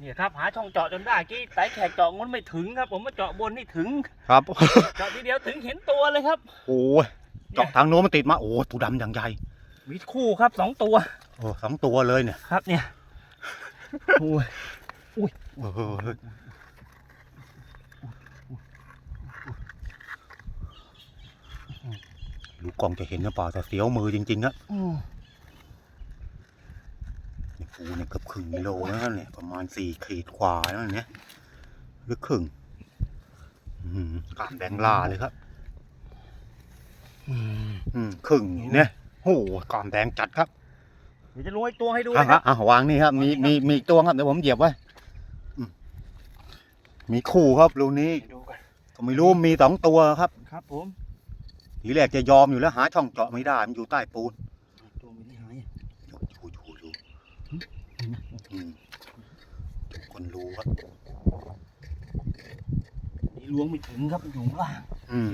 เนี่ยครับหาช่องเจาะจนได้กี้ไต่แขกเจาะงนไม่ถึงครับ ผมมาเจาะบนนี่ถึง ครับเจาะทีเดียวถึงเห็นตัวเลยครับ โอ้ยเจาะทางโน้นมันติดมาโอ้ตัวดำอย่างใหญ่มีคู่ครับสองตัวโอ้สองตัวเลยเนี่ยครับ เนี่ยโอ้ยเออลูกกล้องจะเห็นหรือเปล่าแต่เสียวมือจริงๆอะอืมเนี่ย ปูเนี่ยเกือบครึ่งกิโลแล้วนะเนี่ยประมาณสี่ขีดกว่าแล้วเนี่ยหรือครึ่งอืมกล้ามแดงล่าเลยครับอืมอืมครึ่งเนี่ยโอ้โหกล้ามแดงจัดครับเดี๋ยวจะลงไอ้ตัวให้ดูอะนะคฮะรับอะวางนี่ครับ มีมีมีอีกตัวครับเดี๋ยวผมเหยียบไว้อืมมีคู่ครับรูนี้เดี๋ยวดูกันก็ไม่รู้มีสองตัวครับ ครับ ผมทีแรกจะยอมอยู่แล้วหาช่องเจาะไม่ได้มันอยู่ใต้ปูน ตัวไม่ได้หาย อยู่อยู่อยู่อยู่อืมทุก คนรู้ครับนี่ล้วงไม่ถึงครับอยู่ข้างล่าง อืม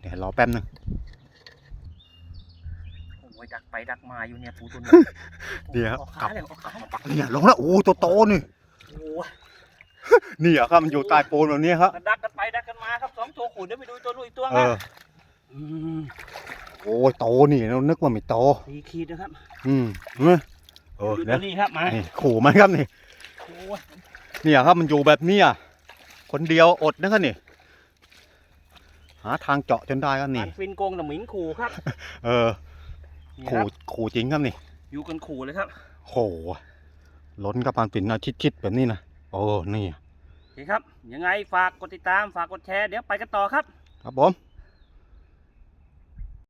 เดี๋ยวรอแป๊บนึงโอ้ยดักไปดักมาอยู่เนี่ยปูตัวนี้เดี๋ยวออกขาเลยออกขาเลยเนี่ยลงแล้วโอ้ตัวโตนี่โอ้ยนี่เหรอครับมันอยู่ใต้ปูนแบบนี้ครับดักกันไปดักกันมาครับสองตัวขุนเดี๋ยวไปดูตัวนู้นอีกตัวเอนะอมโอ้ยโตนี่เรานึกว่าไม่โตสี่ขีดนะครับ อืมเห็นไหมเออดูเนี่ตัยวนี้ครับมานี่ขู่มันครับนี่โอ้ยเนี่ยครับมันอยู่แบบเนี้ยคนเดียวอดนะครับนี่ หาทางเจาะจนได้ครับนี่ อันฟินโกงแต่หมิงขู่ครับเออ นี่คขู่รับขู่จริงครับนี่ อยู่กันขู่เลยครับโหล้นกับปานปิ่นนะชิดๆแบบนี้นะโอ้นี่ โอเคครับ ยังไงฝากกดติดตามฝากกดแชร์เดี๋ยวไปกันต่อครับ ครับผม